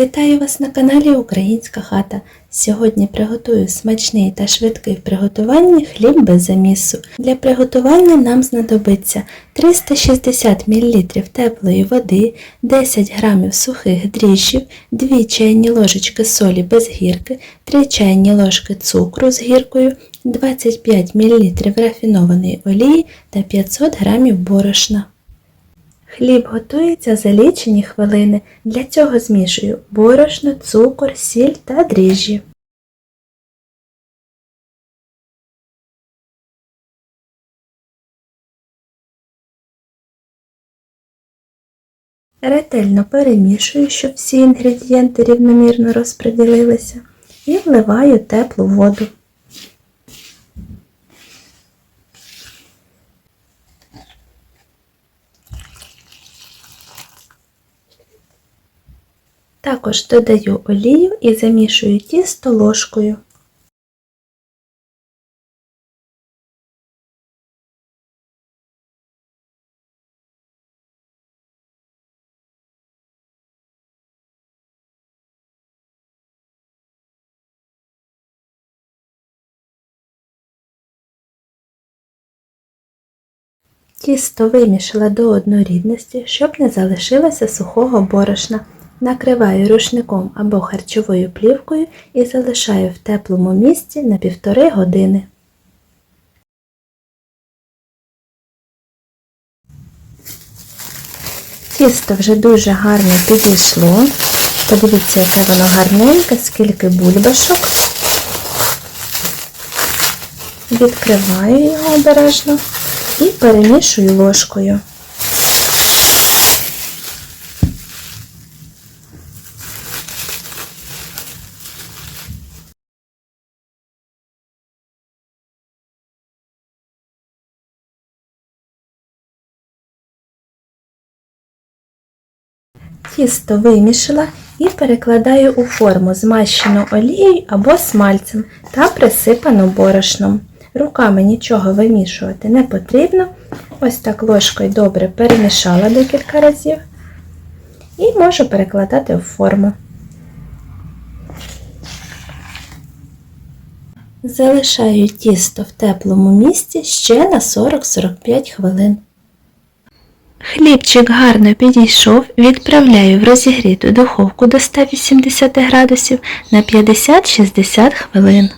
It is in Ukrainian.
Вітаю вас на каналі Українська хата. Сьогодні приготую смачний та швидкий в приготуванні хліб без замісу. Для приготування нам знадобиться 360 мл теплої води, 10 г сухих дріжджів, 2 чайні ложечки солі без гірки, 3 чайні ложки цукру з гіркою, 25 мл рафінованої олії та 500 г борошна. Хліб готується за лічені хвилини. Для цього змішую борошно, цукор, сіль та дріжджі. Ретельно перемішую, щоб всі інгредієнти рівномірно розподілилися, і вливаю теплу воду. Також додаю олію і замішую тісто ложкою. Тісто вимішала до однорідності, щоб не залишилося сухого борошна. Накриваю рушником або харчовою плівкою і залишаю в теплому місці на півтори години. Тісто вже дуже гарно підійшло. Подивіться, яке воно гарненьке, скільки бульбашок. Відкриваю його обережно і перемішую ложкою. Тісто вимішала і перекладаю у форму, змащену олією або смальцем та присипану борошном. Руками нічого вимішувати не потрібно. Ось так ложкою добре перемішала декілька разів і можу перекладати в форму. Залишаю тісто в теплому місці ще на 40-45 хвилин. Хлібчик гарно підійшов, відправляю в розігріту духовку до 180 градусів на 50-60 хвилин.